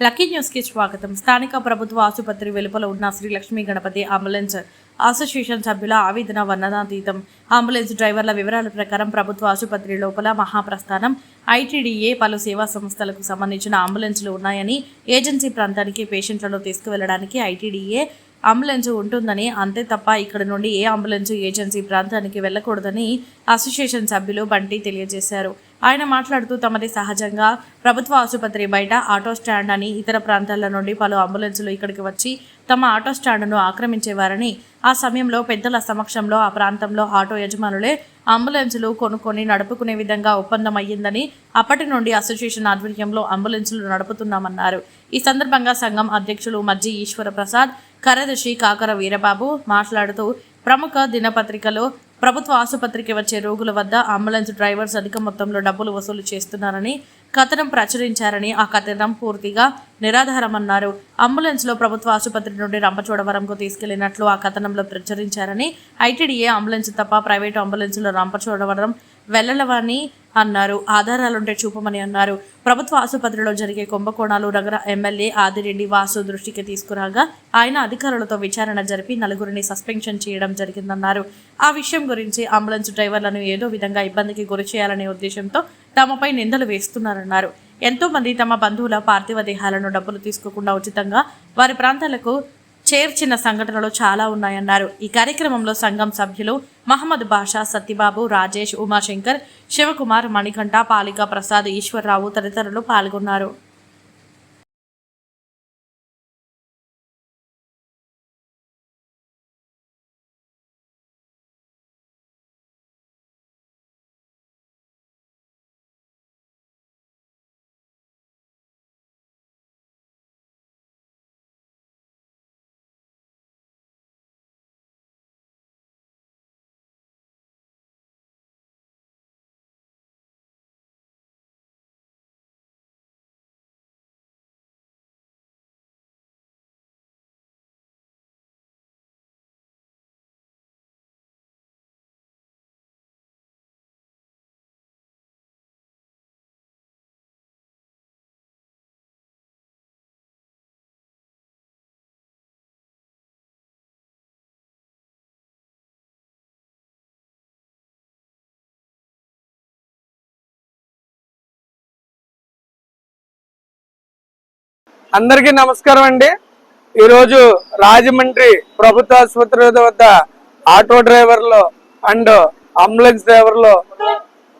Lucky న్యూస్కి స్వాగతం. స్థానిక ప్రభుత్వ ఆసుపత్రి వెలుపల ఉన్న శ్రీ లక్ష్మీ గణపతి అంబులెన్స్ అసోసియేషన్ సభ్యుల ఆవేదన వర్ణనాతీతం. అంబులెన్స్ డ్రైవర్ల వివరాల ప్రకారం ప్రభుత్వ ఆసుపత్రి లోపల మహాప్రస్థానం ఐటీడీఏ పలు సేవా సంస్థలకు సంబంధించిన అంబులెన్స్లు ఉన్నాయని ఏజెన్సీ ప్రాంతానికి పేషెంట్లను తీసుకువెళ్ళడానికి ఐటీడీఏ అంబులెన్స్ ఉంటుందని అంతే తప్ప ఇక్కడ నుండి ఏ అంబులెన్స్ ఏజెన్సీ ప్రాంతానికి వెళ్ళకూడదని అసోసియేషన్ సభ్యులు బంటి తెలియజేశారు. ఆయన మాట్లాడుతూ తమది సహజంగా ప్రభుత్వ ఆసుపత్రి బయట ఆటో స్టాండ్ అని ఇతర ప్రాంతాల నుండి పలు అంబులెన్సులు ఇక్కడికి వచ్చి తమ ఆటో స్టాండ్ను ఆక్రమించేవారని ఆ సమయంలో పెద్దల సమక్షంలో ఆ ప్రాంతంలో ఆటో యజమానులే అంబులెన్సులు కొనుక్కొని నడుపుకునే విధంగా ఒప్పందం అయ్యిందని అప్పటి నుండి అసోసియేషన్ ఆధ్వర్యంలో అంబులెన్సులు నడుపుతున్నామన్నారు. ఈ సందర్భంగా సంఘం అధ్యక్షులు మజ్జి ఈశ్వర ప్రసాద్ కార్యదర్శి కాకర వీరబాబు మాట్లాడుతూ ప్రముఖ దినపత్రికలో ప్రభుత్వ ఆసుపత్రికి వచ్చే రోగుల వద్ద అంబులెన్స్ డ్రైవర్స్ అధిక మొత్తంలో డబ్బులు వసూలు చేస్తున్నారని కథనం ప్రచురించారని ఆ కథనం పూర్తిగా నిరాధారమన్నారు. అంబులెన్స్లో ప్రభుత్వ ఆసుపత్రి నుండి రంపచోడవరంకు తీసుకెళ్ళినట్లు ఆ కథనంలో ప్రచురించారని ఐటీడీఏ అంబులెన్స్ తప్ప ప్రైవేటు అంబులెన్స్లో రంపచోడవరం వెళ్ళలవని అన్నారు. ఆధారాలుంటే చూపమని అన్నారు. ప్రభుత్వ ఆసుపత్రిలో జరిగే కుంభకోణాలు నగర ఎమ్మెల్యే ఆదిరెడ్డి వాసు దృష్టికి తీసుకురాగా ఆయన అధికారులతో విచారణ జరిపి నలుగురిని సస్పెన్షన్ చేయడం జరిగిందన్నారు. ఆ విషయం గురించి అంబులెన్స్ డ్రైవర్లను ఏదో విధంగా ఇబ్బందికి గురి చేయాలనే ఉద్దేశంతో తమపై నిందలు వేస్తున్నారన్నారు. ఎంతో మంది తమ బంధువుల పార్థివ దేహాలను డబ్బులు తీసుకోకుండా ఉచితంగా వారి ప్రాంతాలకు చేర్చిన సంఘటనలు చాలా ఉన్నాయన్నారు. ఈ కార్యక్రమంలో సంఘం సభ్యులు మహమ్మద్ బాషా సత్యబాబు రాజేష్ ఉమాశంకర్ శివకుమార్ మణికంఠ పాలిక ప్రసాద్ ఈశ్వర్రావు తదితరులు పాల్గొన్నారు. అందరికీ నమస్కారం అండి. ఈరోజు రాజమండ్రి ప్రభుత్వ ఆసుపత్రి వద్ద ఆటో డ్రైవర్లు అండ్ అంబులెన్స్ డ్రైవర్లు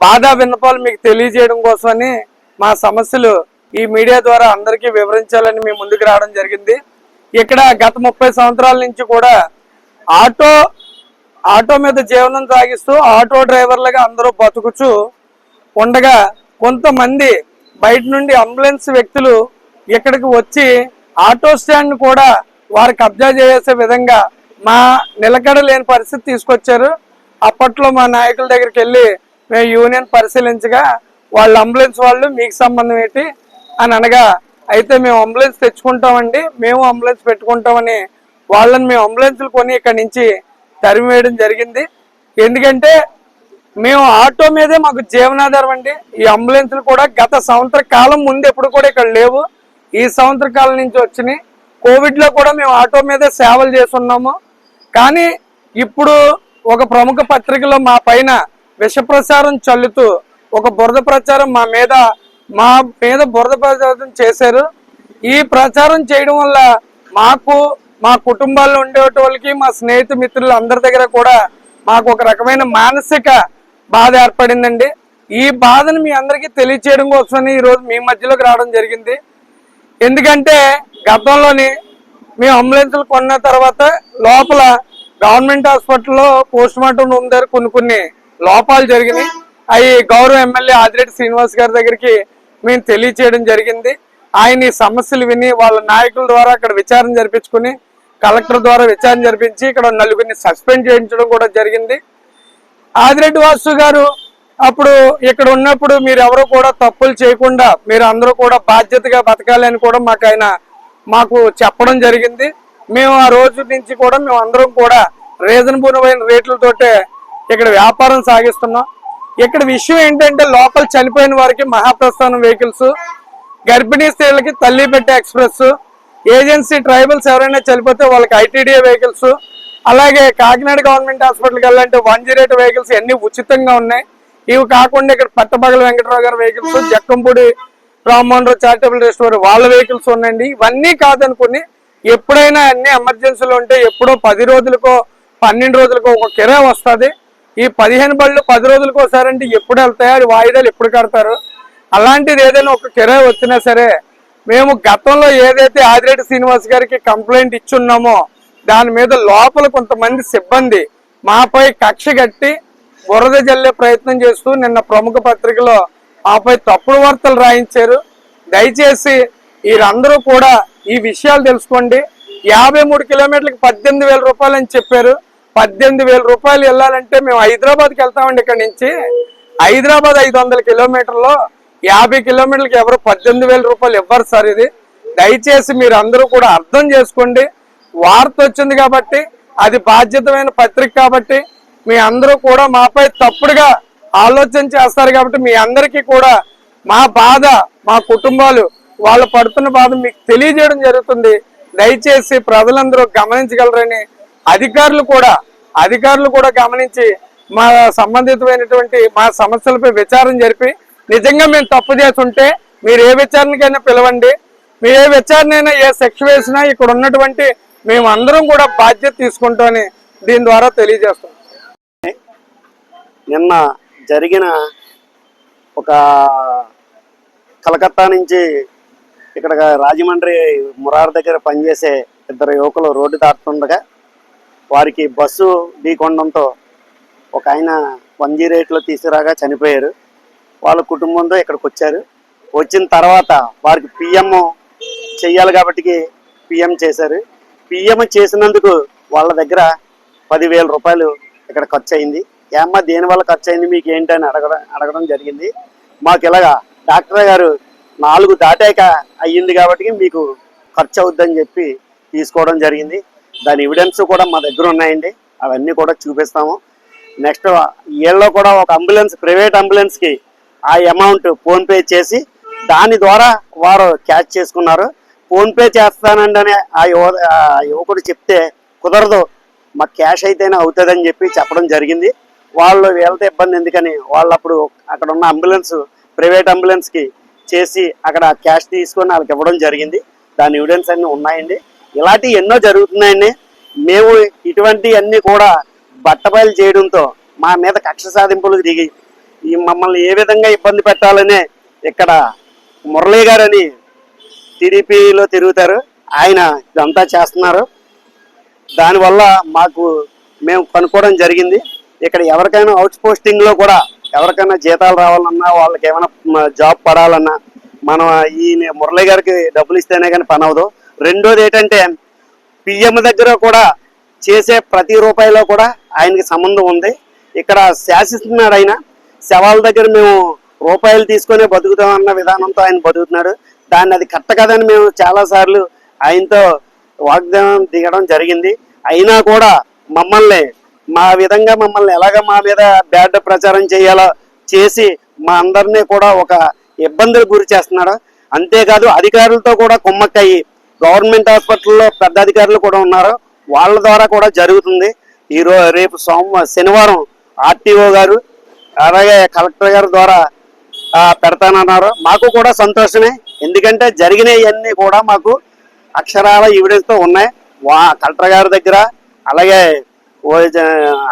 బాధా విన్నపాలు మీకు తెలియజేయడం కోసమని మా సమస్యలు ఈ మీడియా ద్వారా అందరికీ వివరించాలని మేము ముందుకు రావడం జరిగింది. ఇక్కడ గత ముప్పై సంవత్సరాల నుంచి కూడా ఆటో ఆటో మీద జీవనం సాగిస్తూ ఆటో డ్రైవర్లుగా అందరూ బతుకుచు ఉండగా కొంతమంది బయట నుండి అంబులెన్స్ వ్యక్తులు ఇక్కడికి వచ్చి ఆటో స్టాండ్ కూడా వారు కబ్జా చేసే విధంగా మా నిలకడ లేని పరిస్థితి తీసుకొచ్చారు. అప్పట్లో మా నాయకుల దగ్గరికి వెళ్ళి మేము యూనియన్ పరిశీలించగా వాళ్ళ అంబులెన్స్ వాళ్ళు మీకు సంబంధం ఏంటి అని అనగా అయితే మేము అంబులెన్స్ తెచ్చుకుంటామండి మేము అంబులెన్స్ పెట్టుకుంటామని వాళ్ళని మేము అంబులెన్స్లు కొని ఇక్కడి నుంచి తరిమివేయడం జరిగింది. ఎందుకంటే మేము ఆటో మీదే మాకు జీవనాధారం అండి. ఈ అంబులెన్స్లు కూడా గత సంవత్సర కాలం ముందు ఎప్పుడు కూడా ఇక్కడ లేవు. ఈ సంవత్సర కాలం నుంచి వచ్చినాయి. కోవిడ్లో కూడా మేము ఆటో మీదే సేవలు చేస్తున్నాము. కానీ ఇప్పుడు ఒక ప్రముఖ పత్రికలో మా పైన విషప్రచారం చల్లుతూ ఒక బురద ప్రచారం మా మీద మా మీద బురద ప్రచారం చేశారు. ఈ ప్రచారం చేయడం వల్ల మాకు మా కుటుంబాల్లో ఉండే వాళ్ళకి మా స్నేహితు మిత్రులు అందరి దగ్గర కూడా మాకు ఒక రకమైన మానసిక బాధ ఏర్పడిందండి. ఈ బాధను మీ అందరికీ తెలియచేయడం కోసమని ఈరోజు మీ మధ్యలోకి రావడం జరిగింది. ఎందుకంటే గతంలోని మేము అంబులెన్స్లు కొన్న తర్వాత లోపల గవర్నమెంట్ హాస్పిటల్లో పోస్ట్ మార్టం రూమ్ దగ్గర కొన్ని కొన్ని లోపాలు జరిగినాయి. అవి గౌరవ ఎమ్మెల్యే ఆదిరెడ్డి శ్రీనివాస్ గారి దగ్గరికి మేము తెలియచేయడం జరిగింది. ఆయన ఈ సమస్యలు విని వాళ్ళ నాయకుల ద్వారా అక్కడ విచారణ జరిపించుకుని కలెక్టర్ ద్వారా విచారణ జరిపించి ఇక్కడ నలుగురిని సస్పెండ్ చేయించడం కూడా జరిగింది. ఆదిరెడ్డి వాసు గారు అప్పుడు ఇక్కడ ఉన్నప్పుడు మీరు ఎవరు కూడా తప్పులు చేయకుండా మీరు అందరూ కూడా బాధ్యతగా బతకాలి అని కూడా మాకు ఆయన మాకు చెప్పడం జరిగింది. మేము ఆ రోజు నుంచి కూడా మేము అందరం కూడా రీజనబుల్ అయిన రేట్లతోటే ఇక్కడ వ్యాపారం సాగిస్తున్నాం. ఇక్కడ విషయం ఏంటంటే లోపల చనిపోయిన వారికి మహాప్రస్థానం వెహికల్స్ గర్భిణీ స్త్రీలకి తల్లి పెట్టే ఎక్స్ప్రెస్ ఏజెన్సీ ట్రైబల్స్ ఎవరైనా చనిపోతే వాళ్ళకి ఐటీడీఏ వెహికల్స్ అలాగే కాకినాడ గవర్నమెంట్ హాస్పిటల్కి వెళ్ళాలంటే వన్ జీరో ఎయిట్ వెహికల్స్ అన్ని ఉచితంగా ఉన్నాయి. ఇవి కాకుండా ఇక్కడ పట్టపగల వెంకటరావు గారి vehicles Jakkampudi Rammohan Rao charitable restaurant వాళ్ళ వెహికల్స్ ఉన్నాయండి. ఇవన్నీ కాదనుకుని ఎప్పుడైనా అన్ని ఎమర్జెన్సీలు ఉంటే ఎప్పుడో పది రోజులకో పన్నెండు రోజులకో ఒక కిరా వస్తుంది. ఈ పదిహేను బళ్ళు పది రోజులకి అంటే ఎప్పుడు వెళ్తాయో? అది వాయిదాలు ఎప్పుడు కడతారు? అలాంటిది ఏదైనా ఒక కిరా వచ్చినా సరే మేము గతంలో ఏదైతే ఆదిరెడ్డి శ్రీనివాస్ గారికి కంప్లైంట్ ఇచ్చున్నామో దాని మీద లోపల కొంతమంది సిబ్బంది మాపై కక్ష కట్టి బురద జల్లే ప్రయత్నం చేస్తూ నిన్న ప్రముఖ పత్రికలో ఆపై తప్పుడు వార్తలు రాయించారు. దయచేసి వీరందరూ కూడా ఈ విషయాలు తెలుసుకోండి. యాభై మూడు కిలోమీటర్లకు పద్దెనిమిది వేల రూపాయలు అని చెప్పారు. పద్దెనిమిది వేల రూపాయలు వెళ్ళాలంటే మేము హైదరాబాద్కి వెళ్తామండి ఇక్కడ నుంచి. హైదరాబాద్ ఐదు వందల కిలోమీటర్లో యాభై కిలోమీటర్లకు ఎవరు పద్దెనిమిది వేల రూపాయలు ఇవ్వరు సార్ ఇది. దయచేసి మీరు అందరూ కూడా అర్థం చేసుకోండి. వార్త వచ్చింది కాబట్టి అది బాధ్యతమైన పత్రిక కాబట్టి మీ అందరూ కూడా మాపై తప్పుడుగా ఆలోచన చేస్తారు కాబట్టి మీ అందరికీ కూడా మా బాధ మా కుటుంబాలు వాళ్ళు పడుతున్న బాధ మీకు తెలియజేయడం జరుగుతుంది. దయచేసి ప్రజలందరూ గమనించగలరని అధికారులు కూడా అధికారులు కూడా గమనించి మా సంబంధితమైనటువంటి మా సమస్యలపై విచారణ జరిపి నిజంగా మేము తప్పు చేస్తుంటే మీరు ఏ విచారణకైనా పిలవండి. మీరు ఏ విచారణ అయినా ఏ శిక్ష వేసినా ఇక్కడ ఉన్నటువంటి మేము అందరం కూడా బాధ్యత తీసుకుంటామని దీని ద్వారా తెలియజేస్తాం నిన్న జరిగిన ఒక కలకత్తా నుంచి ఇక్కడ రాజమండ్రి మురార్ దగ్గర పనిచేసే ఇద్దరు యువకులు రోడ్డు దాటుతుండగా వారికి బస్సు ఢీకొనడంతో ఒక ఆయన వన్ జీరో ఎయిట్లో తీసుకురాగా చనిపోయారు. వాళ్ళ కుటుంబంతో ఇక్కడికి వచ్చారు. వచ్చిన తర్వాత వారికి పిఎం చెయ్యాలి కాబట్టి పిఎం చేశారు. పిఎం చేసినందుకు వాళ్ళ దగ్గర పదివేల రూపాయలు ఇక్కడ ఖర్చు అయింది ఏమ్మా దేని వల్ల ఖర్చు అయింది మీకు ఏంటని అడగడం అడగడం జరిగింది. మాకు ఇలాగా డాక్టర్ గారు నాలుగు దాటాక అయ్యింది కాబట్టి మీకు ఖర్చు అవుద్దని చెప్పి తీసుకోవడం జరిగింది. దాని ఎవిడెన్స్ కూడా మా దగ్గర ఉన్నాయండి. అవన్నీ కూడా చూపిస్తాము. నెక్స్ట్ వీళ్ళలో కూడా ఒక అంబులెన్స్ ప్రైవేట్ అంబులెన్స్కి ఆ అమౌంట్ ఫోన్పే చేసి దాని ద్వారా వారు క్యాచ్ చేసుకున్నారు. ఫోన్పే చేస్తానండి అని ఆ యువ ఆ యువకుడు చెప్తే కుదరదు. మాకు క్యాష్ అయితేనే అవుతుందని చెప్పి చెప్పడం జరిగింది. వాళ్ళు వీళ్ళతో ఇబ్బంది ఎందుకని వాళ్ళు అప్పుడు అక్కడ ఉన్న అంబులెన్స్ ప్రైవేట్ అంబులెన్స్కి చేసి అక్కడ క్యాష్ తీసుకొని వాళ్ళకి ఇవ్వడం జరిగింది. దాని ఎవిడెన్స్ అన్ని ఉన్నాయండి. ఇలాంటివి ఎన్నో జరుగుతున్నాయండి. మేము ఇటువంటి అన్ని కూడా బట్టబయలు చేయడంతో మా మీద కక్ష సాధింపులకు దిగి ఈ మమ్మల్ని ఏ విధంగా ఇబ్బంది పెట్టాలనే ఇక్కడ మురళీ గారని టీడీపీలో తిరుగుతారు. ఆయన ఇదంతా చేస్తున్నారు. దానివల్ల మాకు మేము కనుక్కోవడం జరిగింది. ఇక్కడ ఎవరికైనా అవుట్ పోస్టింగ్లో కూడా ఎవరికైనా జీతాలు రావాలన్నా వాళ్ళకి ఏమైనా జాబ్ పడాలన్నా మనం ఈ మురళి గారికి డబ్బులు ఇస్తేనే కానీ పని అవదు రెండోది ఏంటంటే పిఎం దగ్గర కూడా చేసే ప్రతి రూపాయిలో కూడా ఆయనకి సంబంధం ఉంది. ఇక్కడ శాసిస్తున్నాడు ఆయన. శవాల దగ్గర మేము రూపాయలు తీసుకొని బతుకుతామన్న విధానంతో ఆయన బతుకుతున్నాడు. దాన్ని అది కట్ట కదని మేము చాలాసార్లు ఆయనతో వాగ్దానం దిగడం జరిగింది. అయినా కూడా మమ్మల్ని మా విధంగా మమ్మల్ని ఎలాగ మా మీద బ్యాడ్ ప్రచారం చేయాలో చేసి మా అందరినీ కూడా ఒక ఇబ్బందులు గురి చేస్తున్నాడు. అంతేకాదు అధికారులతో కూడా కుమ్మక్కయ్యి గవర్నమెంట్ హాస్పిటల్లో పెద్ద అధికారులు కూడా ఉన్నారు. వాళ్ళ ద్వారా కూడా జరుగుతుంది. ఈరోజు రేపు సోమ శనివారం ఆర్టీఓ గారు అలాగే కలెక్టర్ గారి ద్వారా పెడతానన్నారు. మాకు కూడా సంతోషమే. ఎందుకంటే జరిగినవన్నీ కూడా మాకు అక్షరాల evidence తో ఉన్నాయి. వా కలెక్టర్ గారి దగ్గర అలాగే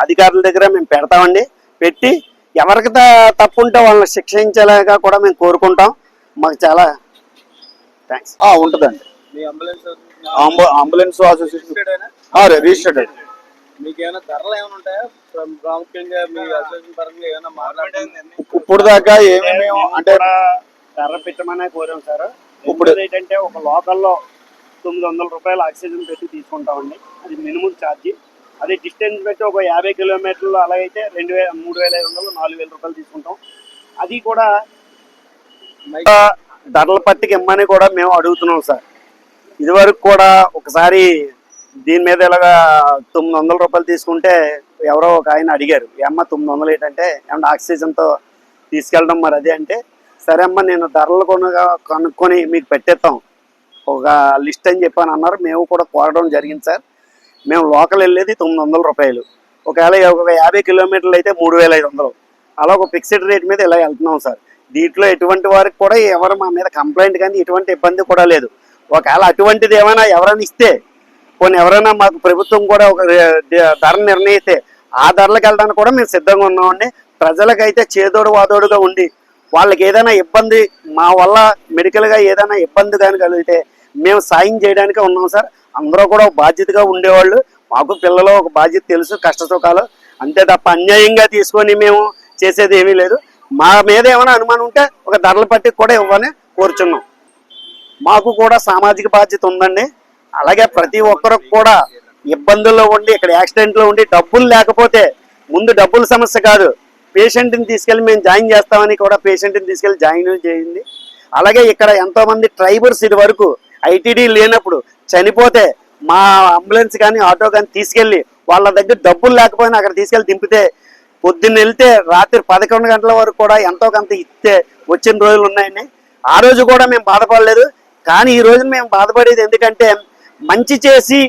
అధికారుల దగ్గర మేము పెడతామండి. పెట్టి ఎవరికి త- తప్పు ఉంటే వాళ్ళని శిక్షించేలాగా కూడా మేము కోరుకుంటాం. మాకు చాలా థ్యాంక్స్ ఆ, ఉంటదండి. మీ అంబులెన్స్ అంబు- అంబులెన్స్ అసోసియేషన్. ఆ, రి- రిజిస్టర్డ్ అండి మీకు ఏమైనా ధరలు ఏమైనా ఉంటాయా? ప్ర- ప్రాముఖ్యంగా మీ అసోసియేషన్ పరంగా ఏమైనా మాట్లాడుతుంది ఇప్పుడు దాకా ఏమి మేము అంటే ధర పెట్టమనే కోరాం సార్. ఇప్పుడు- ఇప్పుడు ఏంటంటే ఒక లోకల్లో తొమ్మిది వందల రూపాయలు ఆక్సిజన్ పెట్టి తీసుకుంటామండి. అది మినిమం ఛార్జీ. అదే డిస్టెన్స్ పెట్టి ఒక యాభై కిలోమీటర్లు అలాగైతే రెండు వేల మూడు వేల ఐదు వందలు నాలుగు వేల రూపాయలు తీసుకుంటాం. అది కూడా ధరల పట్టిక ఇమ్మని కూడా మేము అడుగుతున్నాం సార్. ఇదివరకు కూడా ఒకసారి దీని మీద ఇలాగా తొమ్మిది వందల రూపాయలు తీసుకుంటే ఎవరో ఒక ఆయన అడిగారు "ఏ అమ్మ తొమ్మిది వందలు ఏంటంటే ఏమన్నా ఆక్సిజన్తో తీసుకెళ్ళడం మరి అదే? అంటే సరే అమ్మ నేను ధరలు కొనగా కనుక్కొని మీకు పెట్టేస్తాం. ఒక లిస్ట్ అని చెప్పాను అన్నారు. మేము కూడా కోరడం జరిగింది సార్. మేము లోకల్ వెళ్ళేది తొమ్మిది వందల రూపాయలు. ఒకవేళ ఒక యాభై కిలోమీటర్లు అయితే మూడు వేల ఐదు వందలు. అలా ఒక ఫిక్స్డ్ రేట్ మీద ఇలా వెళ్తున్నాం సార్. దీంట్లో ఎటువంటి వారికి కూడా ఎవరు మా మీద కంప్లైంట్ కానీ ఎటువంటి ఇబ్బంది కూడా లేదు. ఒకవేళ అటువంటిది ఏమైనా ఎవరైనా ఇస్తే కొన్ని ఎవరైనా మాకు ప్రభుత్వం కూడా ఒక ధర నిర్ణయిస్తే ఆ ధరలకు వెళ్ళడానికి కూడా మేము సిద్ధంగా ఉన్నామండి. ప్రజలకైతే చేదోడు వాదోడుగా ఉండి వాళ్ళకి ఏదైనా ఇబ్బంది మా వల్ల మెడికల్గా ఏదైనా ఇబ్బంది కానీ కలిగితే మేము సాయం చేయడానికే ఉన్నాం సార్. అందరూ కూడా ఒక బాధ్యతగా ఉండేవాళ్ళు. మాకు పిల్లలు ఒక బాధ్యత తెలుసు కష్ట సుఖాలు. అంతే తప్ప అన్యాయంగా తీసుకొని మేము చేసేది ఏమీ లేదు. మా మీద ఏమైనా అనుమానం ఉంటే ఒక ధరల పట్టి కూడా ఇవ్వని కోరుచున్నాం. మాకు కూడా సామాజిక బాధ్యత ఉందండి. అలాగే ప్రతి ఒక్కరికి కూడా ఇబ్బందుల్లో ఉండి ఇక్కడ యాక్సిడెంట్లో ఉండి డబ్బులు లేకపోతే ముందు డబ్బుల సమస్య కాదు. పేషెంట్ని తీసుకెళ్ళి మేము జాయిన్ చేస్తామని కూడా పేషెంట్ని తీసుకెళ్ళి జాయిన్ చేయింది అలాగే ఇక్కడ ఎంతోమంది ట్రైబర్స్ ఇది వరకు ఐటీడీ లేనప్పుడు చనిపోతే మా అంబులెన్స్ కానీ ఆటో కానీ తీసుకెళ్ళి వాళ్ళ దగ్గర డబ్బులు లేకపోయినా అక్కడ తీసుకెళ్ళి దింపితే పొద్దున్న వెళ్తే రాత్రి పదకొండు గంటల వరకు కూడా ఎంతో కొంత ఇస్తే వచ్చిన రోజులు ఉన్నాయండి. ఆ రోజు కూడా మేము బాధపడలేదు. కానీ ఈ రోజు మేము బాధపడేది ఎందుకంటే మంచి చేసి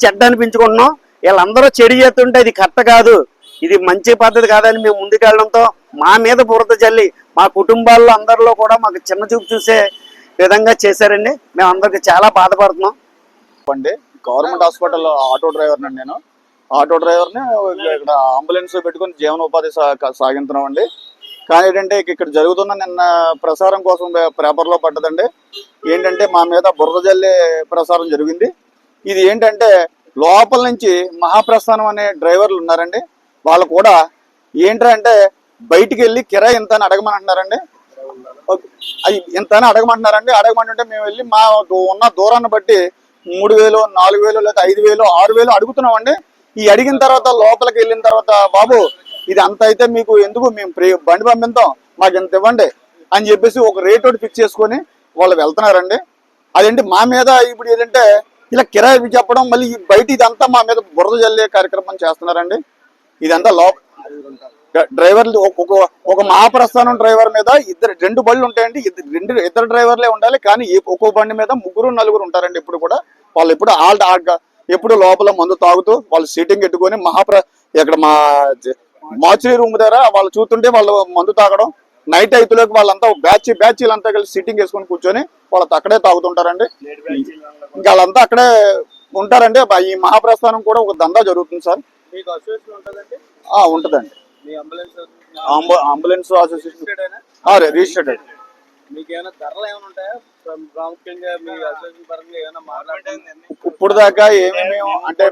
చెడ్డ అనిపించుకుంటున్నాం. వీళ్ళందరూ చెడు చేస్తుంటే ఇది కరెక్ట్ కాదు. ఇది మంచి పద్ధతి కాదని మేము ముందుకెళ్ళడంతో మా మీద బురద చల్లి మా కుటుంబాల్లో అందరిలో కూడా మాకు చిన్న చూపు చూసే విధంగా చేశారండి. మేము అందరికి చాలా బాధపడుతున్నాం. అండి గవర్నమెంట్ హాస్పిటల్ ఆటో డ్రైవర్ అండి నేను. ఆటో డ్రైవర్ని ఇక్కడ అంబులెన్స్ పెట్టుకుని జీవనోపాధి సా- అండి కానీ ఏంటంటే ఇక్కడ జరుగుతున్న నిన్న ప్రసారం కోసం పేపర్లో పడ్డదండి. ఏంటంటే మా మీద బురద జల్లి ప్రసారం జరిగింది. ఇది ఏంటంటే లోపల నుంచి మహాప్రస్థానం అనే డ్రైవర్లు ఉన్నారండి. వాళ్ళు కూడా ఏంటంటే బయటికి వెళ్ళి కిరాయి ఎంత అని అడగమని అంటున్నారండి. అది ఎంత అని అడగమంటున్నారండి. అడగమంటుంటే మేము వెళ్ళి మా ఉన్న దూరాన్ని బట్టి మూడు వేలు నాలుగు వేలు లేకపోతే ఐదు వేలు ఆరు వేలు అడుగుతున్నామండి. ఈ అడిగిన తర్వాత లోపలికి వెళ్ళిన తర్వాత బాబు ఇది అంత అయితే మీకు ఎందుకు? మేము ప్రే- బండి పంపిస్తాం మాకు ఎంత ఇవ్వండి. అని చెప్పేసి ఒక రేట్ ఒకటి ఫిక్స్ చేసుకొని వాళ్ళు వెళ్తున్నారండి. అదేంటి మా మీద ఇప్పుడు ఏంటంటే ఇలా కిరాయి చెప్పడం మళ్ళీ బయట ఇదంతా మా మీద బురద జల్లే కార్యక్రమం చేస్తున్నారండి. ఇదంతా లోప డ్రైవర్లు ఒక ఒక మహాప్రస్థానం డ్రైవర్ మీద ఇద్దరు రెండు బళ్ళు ఉంటాయండి. ఇద్దరు రెండు ఇద్దరు డ్రైవర్లే ఉండాలి. కానీ ఒక్కొక్క ఒక్కో బండి మీద ముగ్గురు నలుగురు ఉంటారండి ఇప్పుడు కూడా. వాళ్ళు ఎప్పుడు ఆల్ ఎప్పుడు లోపల మందు తాగుతూ వాళ్ళు సీటింగ్ పెట్టుకొని మహాప్ర ఇక్కడ మా మార్చురీ రూమ్ దగ్గర వాళ్ళు చూస్తుంటే వాళ్ళు మందు తాగడం నైట్ అయితులోకి వాళ్ళంతా బ్యాచ్ బ్యాచీలంతా కలిసి సిట్టింగ్ వేసుకొని కూర్చొని వాళ్ళతో అక్కడే తాగుతుంటారండి. ఇంకా వాళ్ళంతా అక్కడే ఉంటారండి. ఈ మహాప్రస్థానం కూడా ఒక దందా జరుగుతుంది సార్. ఉంటుందండి ఆ, ఉంటదండి. మీ అంబులెన్స్ అంబు- అంబులెన్స్ అసోసియేషన్. రిజిస్టర్డ్ అండి. మీకు ఏమైనా ధరలు ఏమైనా ఉంటాయా? ప్ర- ప్రాముఖ్యంగా మీ అసోసియేషన్ పరంగా ఏమైనా మాట్లాడుతుంది ఇప్పుడు దాకా ఏమి మేము అంటే